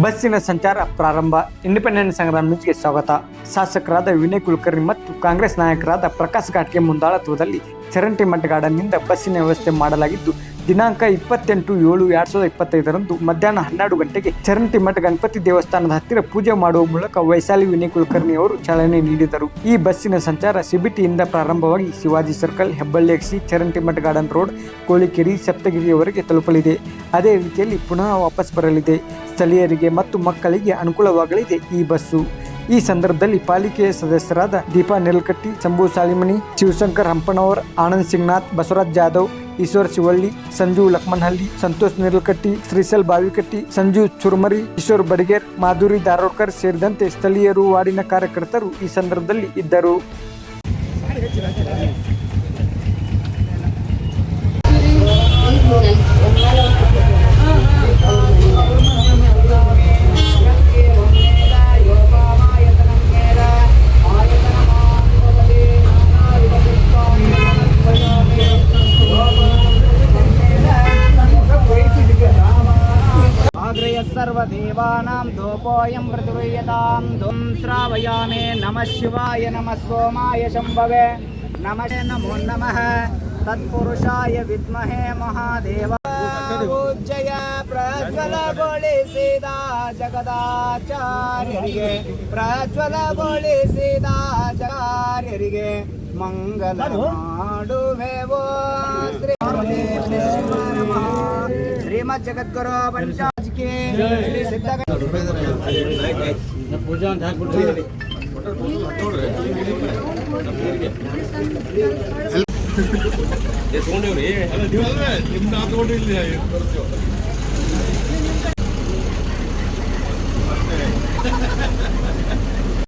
ಬಸ್ಸಿನ ಸಂಚಾರ ಪ್ರಾರಂಭ. ಇಂಡಿಪೆಂಡೆಂಟ್ ಸಂಘದ ನ್ಯೂಸ್ಗೆ ಸ್ವಾಗತ. ಶಾಸಕರಾದ ವಿನಯ್ ಕುಲಕರ್ಣಿ ಮತ್ತು ಕಾಂಗ್ರೆಸ್ ನಾಯಕರಾದ ಪ್ರಕಾಶ್ ಘಾಟ್ಗೆ ಮುಂದಾಳತ್ವದಲ್ಲಿ ಚರಂಟಿ ಮಠ ಗಾರ್ಡನ್ನಿಂದ ಬಸ್ಸಿನ ವ್ಯವಸ್ಥೆ ಮಾಡಲಾಗಿದ್ದು ದಿನಾಂಕ ಇಪ್ಪತ್ತೆಂಟು ಏಳು ಎರಡ್ ಸಾವಿರದ ಇಪ್ಪತ್ತೈದರಂದು ಮಧ್ಯಾಹ್ನ ಹನ್ನೆರಡು ಗಂಟೆಗೆ ಚರಂತಿ ಮಠ ಗಣಪತಿ ದೇವಸ್ಥಾನದ ಹತ್ತಿರ ಪೂಜೆ ಮಾಡುವ ಮೂಲಕ ವೈಶಾಲಿ ವಿನಯ್ ಕುಲಕರ್ಣಿ ಅವರು ಚಾಲನೆ ನೀಡಿದರು. ಈ ಬಸ್ಸಿನ ಸಂಚಾರ ಸಿಬಿಟಿಯಿಂದ ಪ್ರಾರಂಭವಾಗಿ ಶಿವಾಜಿ ಸರ್ಕಲ್, ಹೆಬ್ಬಳ್ಳಿ ಎಕ್ಸಿ ಚರಂತಿ ಮಠ, ಗಾರ್ಡನ್ ರೋಡ್, ಕೋಳಿಕೆರೆ, ಸಪ್ತಗಿರಿಯವರೆಗೆ ತಲುಪಲಿದೆ. ಅದೇ ರೀತಿಯಲ್ಲಿ ಪುನಃ ವಾಪಸ್ ಬರಲಿದೆ. ಸ್ಥಳೀಯರಿಗೆ ಮತ್ತು ಮಕ್ಕಳಿಗೆ ಅನುಕೂಲವಾಗಲಿದೆ ಈ ಬಸ್ಸು. ಈ ಸಂದರ್ಭದಲ್ಲಿ ಪಾಲಿಕೆಯ ಸದಸ್ಯರಾದ ದೀಪಾ ನೆಲ್ಕಟ್ಟಿ, ಶಂಭು ಸಾಲಿಮನಿ ಶಿವಶಂಕರ್ ಹಂಪನವರ್, ಆನಂದ್ ಸಿಂಗ್ನಾಥ್ ಬಸವರಾಜ್ ಜಾಧವ್ ಈಶ್ವರ್ ಶಿವಳ್ಳಿ, ಸಂಜು ಲಕ್ಮನಹಳ್ಳಿ, ಸಂತೋಷ್ ನಿರ್ಲಕಟ್ಟಿ ಶ್ರೀಸಲ್ ಬಾವಿಕಟ್ಟಿ, ಸಂಜು ಚುರ್ಮರಿ, ಈಶ್ವರ್ ಬಡಿಗೇರ್, ಮಾಧುರಿ ಧಾರೋಡ್ಕರ್ ಸೇರಿದಂತೆ ಸ್ಥಳೀಯರು ವಾರ್ಡಿನ ಕಾರ್ಯಕರ್ತರು ಈ ಸಂದರ್ಭದಲ್ಲಿ ಇದ್ದರು. आग्रय सर्वदेवानां धूपोऽयं पृथिवीयतां धूं श्रावयामे नमः शिवाय नमः सोमाय शम्भवे नमः नमो नमः तत्पुरुषाय विद्महे महादेव ಪೂಜ್ಯ ಪ್ರಜ್ವಲಗೊಳಿಸಿದ ಜಗದಾಚಾರ್ಯರಿಗೆ ಪ್ರಜ್ವಲಗೊಳಿಸಿದ ಆಚಾರ್ಯರಿಗೆ ಮಂಗಲ ಮಾಡುವೆವೋ ಶ್ರೀ ಶ್ರೀಮದ್ ಜಗದ್ಗುರು ಪಂಚಾಜ್ಗೆ ಶ್ರೀ ಸಿದ್ಧ ನಿಮ್ದು ಹಾಕೊಂಡಿಲ್ಲ